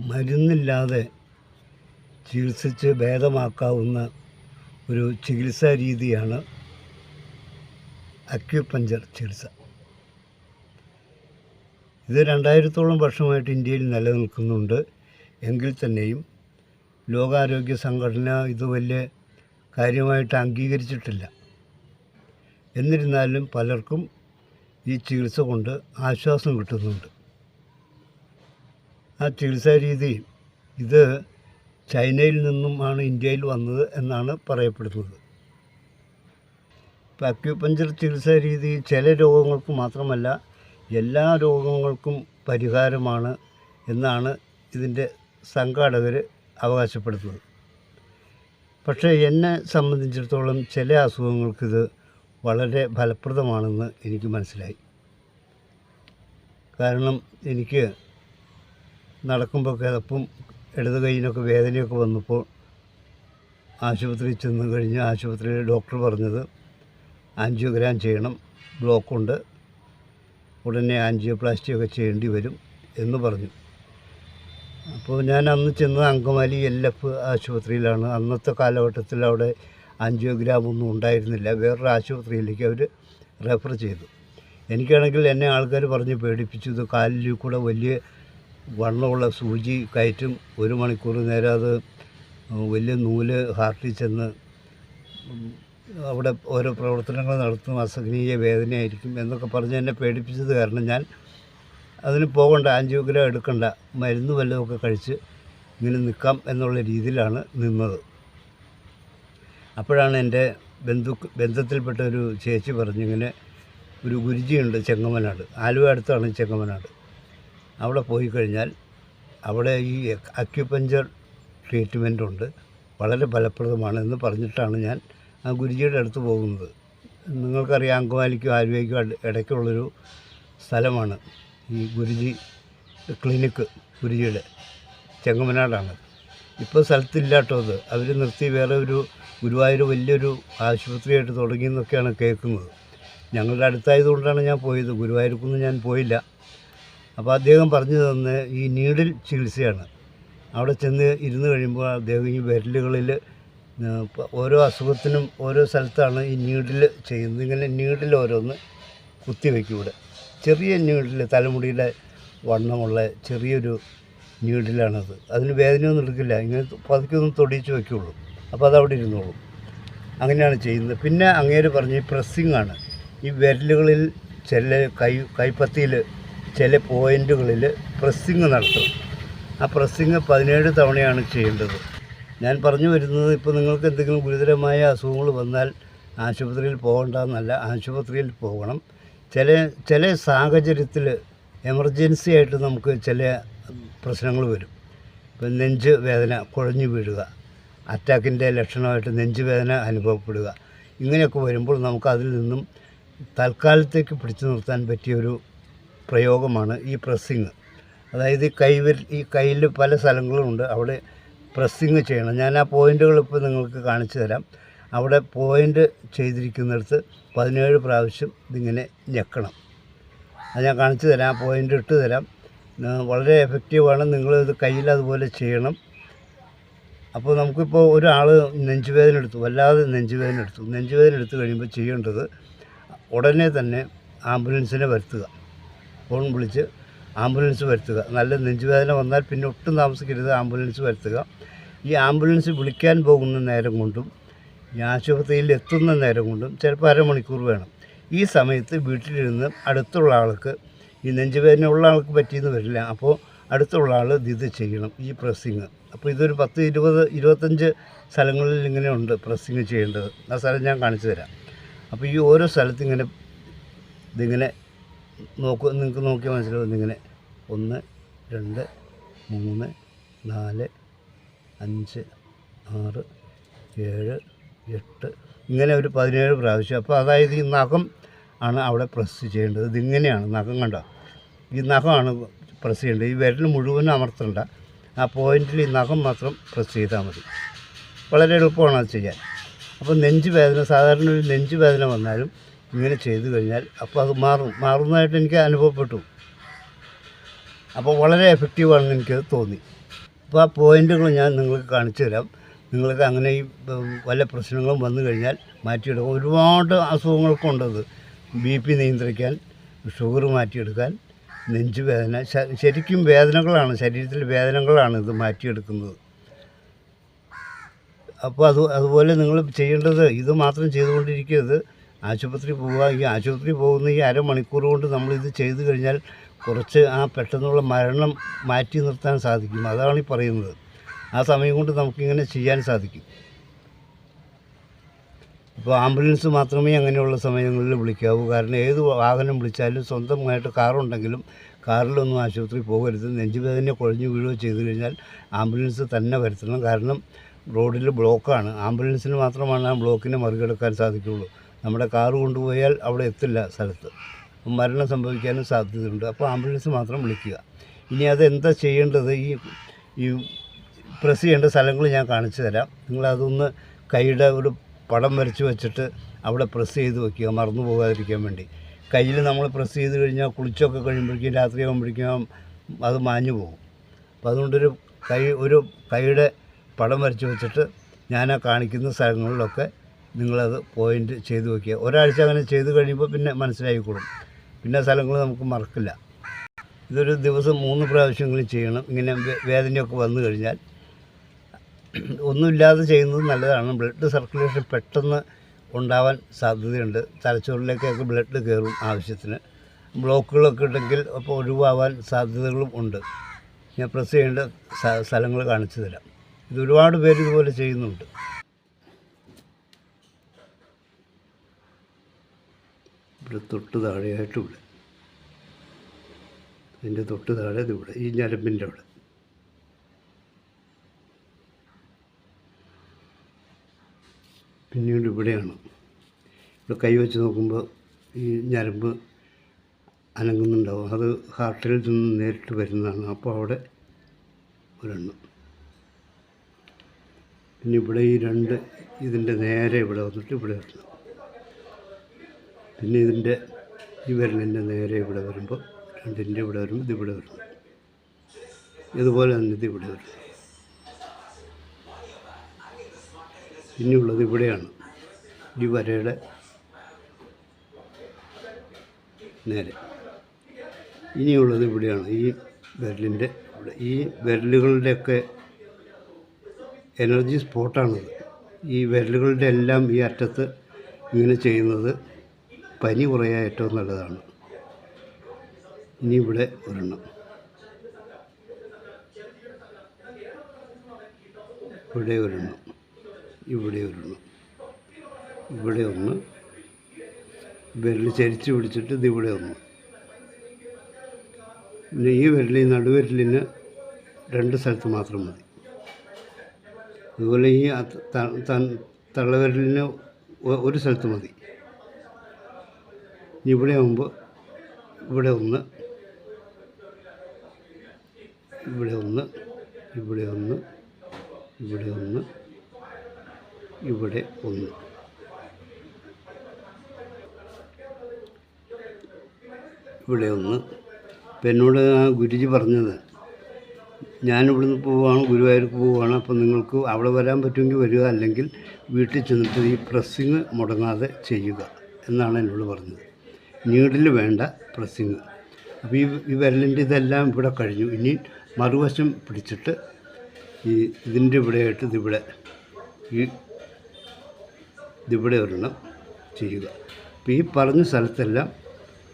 മരുന്നില്ലാതെ ചികിത്സിച്ച് ഭേദമാക്കാവുന്ന ഒരു ചികിത്സാ രീതിയാണ് അക്യുപഞ്ചർ ചികിത്സ. ഇത് രണ്ടായിരത്തോളം വർഷമായിട്ട് ഇന്ത്യയിൽ നിലനിൽക്കുന്നുണ്ട്. എങ്കിൽ തന്നെയും ലോകാരോഗ്യ സംഘടന ഇത് വലിയ കാര്യമായിട്ട് അംഗീകരിച്ചിട്ടില്ല. എന്നിരുന്നാലും പലർക്കും ഈ ചികിത്സ കൊണ്ട് ആശ്വാസം കിട്ടുന്നുണ്ട്. ആ ചികിത്സാ രീതി ഇത് ചൈനയിൽ നിന്നുമാണ് ഇന്ത്യയിൽ വന്നത് എന്നാണ് പറയപ്പെടുന്നത്. ഇപ്പോൾ അക്യുപഞ്ചർ ചികിത്സാ ചില രോഗങ്ങൾക്ക് മാത്രമല്ല എല്ലാ രോഗങ്ങൾക്കും പരിഹാരമാണ് എന്നാണ് ഇതിന്റെ സംഘാടകർ അവകാശപ്പെടുന്നത്. പക്ഷേ എന്നെ സംബന്ധിച്ചിടത്തോളം ചില അസുഖങ്ങൾക്കിത് വളരെ ഫലപ്രദമാണെന്ന് എനിക്ക് മനസ്സിലായി. കാരണം എനിക്ക് നടക്കുമ്പോൾ കിതപ്പും ഇടത് കൈയിനൊക്കെ വേദനയൊക്കെ വന്നപ്പോൾ ആശുപത്രിയിൽ ചെന്ന് കഴിഞ്ഞ് ആശുപത്രിയിൽ ഡോക്ടർ പറഞ്ഞത് ആൻജിയോഗ്രാം ചെയ്യണം ബ്ലോക്കുണ്ട് ഉടനെ ആൻജിയോപ്ലാസ്റ്റി ഒക്കെ ചെയ്യേണ്ടി വരും എന്ന് പറഞ്ഞു. അപ്പോൾ ഞാൻ അന്ന് ചെന്നത് അങ്കമാലി എൽ എഫ് ആശുപത്രിയിലാണ്. അന്നത്തെ കാലഘട്ടത്തിൽ അവിടെ ആൻജിയോഗ്രാം ഒന്നും ഉണ്ടായിരുന്നില്ല. വേറൊരു ആശുപത്രിയിലേക്ക് അവർ റെഫർ ചെയ്തു. എനിക്കാണെങ്കിൽ എന്നെ ആൾക്കാർ പറഞ്ഞ് പേടിപ്പിച്ചു കാലിൽ കൂടെ വലിയ വണ്ണമുള്ള സൂചി കയറ്റും ഒരു മണിക്കൂർ നേരം അത് വലിയ നൂൽ ഹാർട്ടിൽ ചെന്ന് അവിടെ ഓരോ പ്രവർത്തനങ്ങൾ നടത്തും അസഹനീയ വേദനയായിരിക്കും എന്നൊക്കെ പറഞ്ഞ് എന്നെ പേടിപ്പിച്ചത് കാരണം ഞാൻ അതിന് പോകണ്ട ആൻജിയോഗ്രാം എടുക്കണ്ട മരുന്ന് വല്ലതുമൊക്കെ കഴിച്ച് ഇങ്ങനെ നിൽക്കാം എന്നുള്ള രീതിയിലാണ് നിന്നത്. അപ്പോഴാണ് എന്റെ ബന്ധു ബന്ധത്തിൽപ്പെട്ട ഒരു ചേച്ചി പറഞ്ഞിങ്ങനെ ഒരു ഗുരുജിയുണ്ട് ചെങ്ങമനാട് ആലുവ അടുത്താണ് ചെങ്ങമനാട് അവിടെ പോയി കഴിഞ്ഞാൽ അവിടെ ഈ അക്യുപഞ്ചർ ട്രീറ്റ്മെന്റ് ഉണ്ട്. വളരെ ഫലപ്രദമാണ് എന്ന് പറഞ്ഞിട്ടാണ് ഞാൻ ആ ഗുരുജിയുടെ അടുത്ത് പോകുന്നത്. നിങ്ങൾക്കറിയാം അങ്കമാലിക്കും ആലുവയ്ക്കും ഇട- ഇടയ്ക്കുള്ളൊരു സ്ഥലമാണ് ഈ ഗുരുജി ക്ലിനിക്ക് ഗുരുജിയുടെ ചെങ്ങമനാടാണ്. ഇപ്പോൾ സ്ഥലത്തില്ല കേട്ടോ അത്. അവർ നിർത്തി വേറെ ഒരു ഗുരുവായൂർ വലിയൊരു ആശുപത്രിയായിട്ട് തുടങ്ങി എന്നൊക്കെയാണ് കേൾക്കുന്നത്. ഞങ്ങളുടെ അടുത്തായതുകൊണ്ടാണ് ഞാൻ പോയത്. ഗുരുവായൂർക്കൊന്നും ഞാൻ പോയില്ല. അപ്പോൾ അദ്ദേഹം പറഞ്ഞു തന്ന ഈ നീഡിൽ ചികിത്സയാണ്. അവിടെ ചെന്ന് ഇരുന്ന് കഴിയുമ്പോൾ അദ്ദേഹം ഈ വിരലുകളിൽ ഓരോ അസുഖത്തിനും ഓരോ സ്ഥലത്താണ് ഈ നീഡിൽ ചെയ്യുന്നത്. ഇങ്ങനെ നീഡിൽ ഓരോന്ന് കുത്തിവെക്കും ഇവിടെ. ചെറിയ നീഡിൽ തലമുടിയുടെ വണ്ണമുള്ള ചെറിയൊരു നീഡിലാണത്. അതിന് വേദനയൊന്നും എടുക്കില്ല. ഇങ്ങനെ പതുക്കെ ഒന്ന് തൊടിയിച്ച് വെക്കുള്ളൂ അപ്പോൾ അതവിടെ ഇരുന്നോളും. അങ്ങനെയാണ് ചെയ്യുന്നത്. പിന്നെ അങ്ങേര് പറഞ്ഞ് ഈ ആണ് ഈ വിരലുകളിൽ ചെല്ല കൈ കൈപ്പത്തിയിൽ ചില പോയിന്റുകളിൽ പ്രസ്സിങ് നടത്തും. ആ പ്രസ്സിങ് പതിനേഴ് തവണയാണ് ചെയ്യേണ്ടത്. ഞാൻ പറഞ്ഞു വരുന്നത് ഇപ്പോൾ നിങ്ങൾക്ക് എന്തെങ്കിലും ഗുരുതരമായ അസുഖങ്ങൾ വന്നാൽ ആശുപത്രിയിൽ പോകണ്ടെന്നല്ല ആശുപത്രിയിൽ പോകണം. ചില ചില സാഹചര്യത്തിൽ എമർജൻസി ആയിട്ട് നമുക്ക് ചില പ്രശ്നങ്ങൾ വരും. ഇപ്പം നെഞ്ച് വേദന കുഴഞ്ഞു വീഴുക അറ്റാക്കിന്റെ ലക്ഷണമായിട്ട് നെഞ്ച് വേദന അനുഭവപ്പെടുക ഇങ്ങനെയൊക്കെ വരുമ്പോൾ നമുക്ക് അതിൽ നിന്നും തൽക്കാലത്തേക്ക് പിടിച്ചു നിർത്താൻ പറ്റിയൊരു പ്രയോഗമാണ് ഈ പ്രസ്സിങ്. അതായത് കൈവിൽ ഈ കയ്യിൽ പല സ്ഥലങ്ങളുമുണ്ട്. അവിടെ പ്രസ്സിങ് ചെയ്യണം. ഞാൻ ആ പോയിന്റുകൾ ഇപ്പോൾ നിങ്ങൾക്ക് കാണിച്ചു തരാം. അവിടെ പോയിന്റ് ചെയ്തിരിക്കുന്നിടത്ത് പതിനേഴ് പ്രാവശ്യം ഇതിങ്ങനെ ഞെക്കണം. അത് ഞാൻ കാണിച്ചു തരാം. ആ പോയിന്റ് ഇട്ട് തരാം. വളരെ എഫക്റ്റീവാണ് നിങ്ങളിത് കയ്യിൽ അതുപോലെ ചെയ്യണം. അപ്പോൾ നമുക്കിപ്പോൾ ഒരാൾ നെഞ്ചുവേദന എടുത്തു. വല്ലാതെ നെഞ്ചുവേദന എടുത്തു. നെഞ്ചുവേദന എടുത്തു കഴിയുമ്പോൾ ചെയ്യേണ്ടത് ഉടനെ തന്നെ ആംബുലൻസിനെ വരുത്തുക. ഫോൺ വിളിച്ച് ആംബുലൻസ് വരുത്തുക. നല്ല നെഞ്ചുവേദന വന്നാൽ പിന്നെ ഒട്ടും താമസിക്കരുത് ആംബുലൻസ് വരുത്തുക. ഈ ആംബുലൻസ് വിളിക്കാൻ പോകുന്ന നേരം കൊണ്ടും ഈ ആശുപത്രിയിൽ എത്തുന്ന നേരം കൊണ്ടും ചിലപ്പോൾ അരമണിക്കൂർ വേണം. ഈ സമയത്ത് വീട്ടിലിരുന്ന് അടുത്തുള്ള ആൾക്ക് ഈ നെഞ്ചുവേദന ഉള്ള ആൾക്ക് പറ്റിയെന്ന് വരില്ല. അപ്പോൾ അടുത്തുള്ള ആൾ ഇത് ചെയ്യണം ഈ പ്രസ്സിങ്. അപ്പോൾ ഇതൊരു പത്ത് ഇരുപത് ഇരുപത്തഞ്ച് സ്ഥലങ്ങളിൽ ഇങ്ങനെ ഉണ്ട് പ്രസ്സിങ് ചെയ്യേണ്ടത്. ആ സ്ഥലം ഞാൻ കാണിച്ചു തരാം. അപ്പോൾ ഈ ഓരോ സ്ഥലത്ത് ഇങ്ങനെ ഇതിങ്ങനെ നോക്കൂ നിങ്ങൾക്ക് നോക്കിയാൽ മനസ്സിലാവും ഇങ്ങനെ ഒന്ന് രണ്ട് മൂന്ന് നാല് അഞ്ച് ആറ് ഏഴ് എട്ട് ഇങ്ങനെ ഒരു പതിനേഴ് പ്രാവശ്യം. അപ്പോൾ അതായത് ഈ നഖം ആണ് അവിടെ പ്രസ് ചെയ്യേണ്ടത്. ഇതിങ്ങനെയാണ് നഖം കണ്ടോ? ഈ നഖമാണ് പ്രസ് ചെയ്യേണ്ടത്. ഈ വിരൽ മുഴുവൻ അമർത്തണ്ട. ആ പോയിന്റിൽ ഈ നഖം മാത്രം പ്രസ് ചെയ്താൽ മതി. വളരെ എളുപ്പമാണ് അത് ചെയ്യാൻ. അപ്പോൾ നെഞ്ച് വേദന സാധാരണ ഒരു നെഞ്ച് വേദന വന്നാലും ഇങ്ങനെ ചെയ്തു കഴിഞ്ഞാൽ അപ്പോൾ അത് മാറും. മാറുന്നതായിട്ട് എനിക്ക് അനുഭവപ്പെട്ടു. അപ്പോൾ വളരെ എഫക്റ്റീവാണെന്ന് എനിക്ക് തോന്നി. അപ്പോൾ ആ പോയിന്റുകൾ ഞാൻ നിങ്ങൾക്ക് കാണിച്ചു തരാം. നിങ്ങൾക്ക് അങ്ങനെ ഈ വല്ല പ്രശ്നങ്ങളും വന്നു കഴിഞ്ഞാൽ മാറ്റിയെടുക്കാം. ഒരുപാട് അസുഖങ്ങൾക്കുണ്ടത്. ബി പി നിയന്ത്രിക്കാൻ ഷുഗർ മാറ്റിയെടുക്കാൻ നെഞ്ചുവേദന വേദന ശരിക്കും വേദനകളാണ് ശരീരത്തിൽ വേദനകളാണ് ഇത് മാറ്റിയെടുക്കുന്നത്. അപ്പോൾ അത് അതുപോലെ നിങ്ങൾ ചെയ്യേണ്ടത് ഇത് മാത്രം ചെയ്തുകൊണ്ടിരിക്കരുത്. ആശുപത്രി പോവുക. ഈ ആശുപത്രി പോകുന്ന ഈ അരമണിക്കൂർ കൊണ്ട് നമ്മളിത് ചെയ്തു കഴിഞ്ഞാൽ കുറച്ച് ആ പെട്ടെന്നുള്ള മരണം മാറ്റി നിർത്താൻ സാധിക്കും. അതാണ് ഈ പറയുന്നത്. ആ സമയം കൊണ്ട് നമുക്കിങ്ങനെ ചെയ്യാൻ സാധിക്കും. ഇപ്പോൾ ആംബുലൻസ് മാത്രമേ അങ്ങനെയുള്ള സമയങ്ങളിൽ വിളിക്കാവൂ. കാരണം ഏത് വാഹനം വിളിച്ചാലും സ്വന്തമായിട്ട് കാറുണ്ടെങ്കിലും കാറിലൊന്നും ആശുപത്രി പോകരുത്. നെഞ്ചുവേദന കുഴഞ്ഞു വീഴുകയോ ചെയ്തു കഴിഞ്ഞാൽ ആംബുലൻസ് തന്നെ വരുത്തണം. കാരണം റോഡിൽ ബ്ലോക്കാണ്. ആംബുലൻസിന് മാത്രമാണ് ആ ബ്ലോക്കിനെ മറികടക്കാൻ സാധിക്കുകയുള്ളൂ. നമ്മുടെ കാറ് കൊണ്ടുപോയാൽ അവിടെ എത്തില്ല സ്ഥലത്ത്. മരണം സംഭവിക്കാനും സാധ്യതയുണ്ട്. അപ്പോൾ ആംബുലൻസ് മാത്രം വിളിക്കുക. ഇനി അതെന്താ ചെയ്യേണ്ടത്? ഈ ഈ പ്രസ് ചെയ്യേണ്ട സ്ഥലങ്ങൾ ഞാൻ കാണിച്ചു തരാം. നിങ്ങളതൊന്ന് കൈയുടെ ഒരു പടം വരച്ച് വെച്ചിട്ട് അവിടെ പ്രസ് ചെയ്ത് വെക്കുക മറന്നു പോകാതിരിക്കാൻ വേണ്ടി. കയ്യിൽ നമ്മൾ പ്രസ് ചെയ്ത് കഴിഞ്ഞാൽ കുളിച്ചൊക്കെ കഴിയുമ്പോഴേക്കും രാത്രി ആകുമ്പോഴേക്കും അത് മാഞ്ഞു പോകും. അപ്പോൾ അതുകൊണ്ടൊരു കൈ ഒരു കൈയുടെ പടം വരച്ച് വെച്ചിട്ട് ഞാൻ ആ കാണിക്കുന്ന സ്ഥലങ്ങളിലൊക്കെ നിങ്ങളത് പോയിന്റ് ചെയ്തു വയ്ക്കുക ഒരാഴ്ച അങ്ങനെ ചെയ്തു കഴിയുമ്പോൾ പിന്നെ മനസ്സിലായിക്കോളും പിന്നെ സ്ഥലങ്ങൾ നമുക്ക് മറക്കില്ല. ഇതൊരു ദിവസം മൂന്ന് പ്രാവശ്യമെങ്കിലും ചെയ്യണം. ഇങ്ങനെ വേദനയൊക്കെ വന്നു കഴിഞ്ഞാൽ ഒന്നുമില്ലാതെ ചെയ്യുന്നത് നല്ലതാണ്. ബ്ലഡ് സർക്കുലേഷൻ പെട്ടെന്ന് ഉണ്ടാവാൻ സാധ്യതയുണ്ട്. തലച്ചോറിലേക്കൊക്കെ ബ്ലഡ് കയറും ആവശ്യത്തിന്. ബ്ലോക്കുകളൊക്കെ ഉണ്ടെങ്കിൽ അപ്പോൾ ഒഴിവാവാൻ സാധ്യതകളും ഉണ്ട്. ഞാൻ പ്രസ് ചെയ്യേണ്ട സ്ഥലങ്ങൾ കാണിച്ചു തരാം. ഇത് ഒരുപാട് പേര് ഇതുപോലെ ചെയ്യുന്നുണ്ട്. ഇവിടെ തൊട്ട് താഴെയായിട്ടും ഇവിടെ. അതിന്റെ തൊട്ട് താഴെ ഇവിടെ ഈ ഞരമ്പിന്റെ അവിടെ. പിന്നീട് ഇവിടെയാണ്. ഇവിടെ കൈവച്ച് നോക്കുമ്പോൾ ഈ ഞരമ്പ് അനങ്ങുന്നുണ്ടാവും. അത് ഹാർട്ടിൽ നിന്ന് നേരിട്ട് വരുന്നതാണ്. അപ്പോൾ അവിടെ ഒരെണ്ണം. പിന്നെ ഇവിടെ ഈ രണ്ട് ഇതിന്റെ നേരെ ഇവിടെ വന്നിട്ട് ഇവിടെ വരണം പിന്നെ ഇതിന്റെ ഈ വിരലിന്റെ നേരെ ഇവിടെ വരുമ്പോൾ രണ്ടിന്റെ ഇവിടെ വരുമ്പോൾ ഇതിവിടെ വരും. ഇതുപോലെ തന്നെ ഇത് ഇവിടെ വരണം ഇനിയുള്ളത് ഇവിടെയാണ്. ഈ വരയുടെ നേരെ. ഇനിയുള്ളത് ഇവിടെയാണ്. ഈ വിരലിന്റെ ഇവിടെ. ഈ വിരലുകളുടെയൊക്കെ എനർജി സ്പോട്ടാണത്. ഈ വിരലുകളുടെ എല്ലാം ഈ അറ്റത്ത് ഇങ്ങനെ ചെയ്യുന്നത് പനി കുറയാൻ ഏറ്റവും നല്ലതാണ്. ഇനി ഇവിടെ ഒരെണ്ണം. ഇവിടെ ഒരെണ്ണം. ഇവിടെ ഒരെണ്ണം. ഇവിടെ ഒന്ന്. വിരൽ ചരിച്ച് പിടിച്ചിട്ട് ഇത് ഇവിടെ ഒന്ന്. പിന്നെ ഈ വിരലി നടുവിരലിന് രണ്ട് സ്ഥലത്ത് മാത്രം മതി. അതുപോലെ ഈ തള്ളവിരലിന് ഒരു സ്ഥലത്ത് മതി. ഇവിടെ ആകുമ്പോൾ ഇവിടെ ഒന്ന് ഇവിടെ ഒന്ന് ഇവിടെ ഒന്ന് ഇവിടെ ഒന്ന് ഇവിടെ ഒന്ന്. ഇവിടെ ഒന്ന്. ഇപ്പം എന്നോട് ആ ഗുരുജി പറഞ്ഞത് ഞാനിവിടുന്ന് പോവുകയാണ് ഗുരുവായൂർക്ക് പോവുകയാണ് അപ്പോൾ നിങ്ങൾക്ക് അവിടെ വരാൻ പറ്റുമെങ്കിൽ വരിക അല്ലെങ്കിൽ വീട്ടിൽ ചെന്നിട്ട് ഈ പ്രസ്സിങ് മുടങ്ങാതെ ചെയ്യുക എന്നാണ് എന്നോട് പറഞ്ഞത്. നീഡിൽ വേണ്ട പ്രസ്സിങ് അപ്പോൾ ഈ ഈ വിരലിന്റെ ഇതെല്ലാം ഇവിടെ കഴിഞ്ഞു. ഇനി മറുവശം പിടിച്ചിട്ട് ഈ ഇതിന്റെ ഇവിടെയായിട്ട് ഇതിവിടെ ഈ ഇതിവിടെ ഒരെണ്ണം ചെയ്യുക. അപ്പോൾ ഈ പറഞ്ഞ സ്ഥലത്തെല്ലാം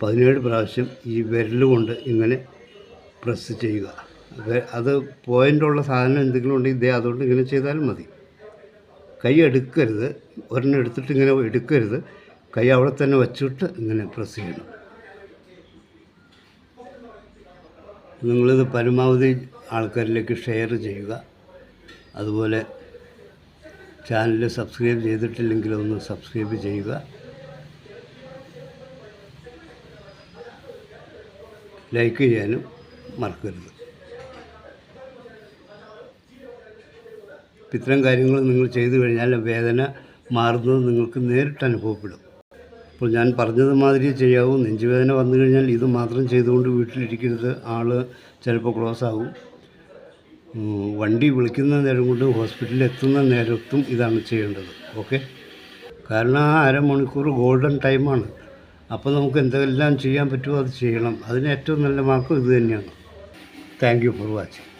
പതിനേഴ് പ്രാവശ്യം ഈ വിരൽ കൊണ്ട് ഇങ്ങനെ പ്രസ് ചെയ്യുക. അത് പോയിന്റുള്ള സാധനം എന്തെങ്കിലും ഉണ്ടെങ്കിൽ ഇതേ അതുകൊണ്ട് ഇങ്ങനെ ചെയ്താലും മതി. കൈ എടുക്കരുത്. ഒരെണ്ണം എടുത്തിട്ട് ഇങ്ങനെ എടുക്കരുത്. കൈ അവിടെ തന്നെ വച്ചിട്ട് ഇങ്ങനെ പ്രസ് ചെയ്യണം. നിങ്ങളിത് പരമാവധി ആൾക്കാരിലേക്ക് ഷെയർ ചെയ്യുക. അതുപോലെ ചാനൽ സബ്സ്ക്രൈബ് ചെയ്തിട്ടില്ലെങ്കിൽ ഒന്ന് സബ്സ്ക്രൈബ് ചെയ്യുക. ലൈക്ക് ചെയ്യാനും മറക്കരുത്. ഇത്തരം കാര്യങ്ങൾ നിങ്ങൾ ചെയ്തു കഴിഞ്ഞാൽ വേദന മാറുന്നത് നിങ്ങൾക്ക് നേരിട്ട് അനുഭവപ്പെടും. അപ്പോൾ ഞാൻ പറഞ്ഞത് മാതിരി ചെയ്യാവൂ. നെഞ്ചുവേദന വന്നു കഴിഞ്ഞാൽ ഇത് മാത്രം ചെയ്തുകൊണ്ട് വീട്ടിലിരിക്കരുത്. ആൾ ചിലപ്പോൾ ക്ലോസ് ആവും. വണ്ടി വിളിക്കുന്ന നേരം കൊണ്ട് ഹോസ്പിറ്റലിൽ എത്തുന്ന നേരത്തും ഇതാണ് ചെയ്യേണ്ടത്. ഓക്കെ? കാരണം ആ അരമണിക്കൂർ ഗോൾഡൻ ടൈമാണ്. അപ്പോൾ നമുക്ക് എന്തെല്ലാം ചെയ്യാൻ പറ്റുമോ അത് ചെയ്യണം. അതിന് ഏറ്റവും നല്ല മാർക്കും ഇത് തന്നെയാണ്. Thank you for watching.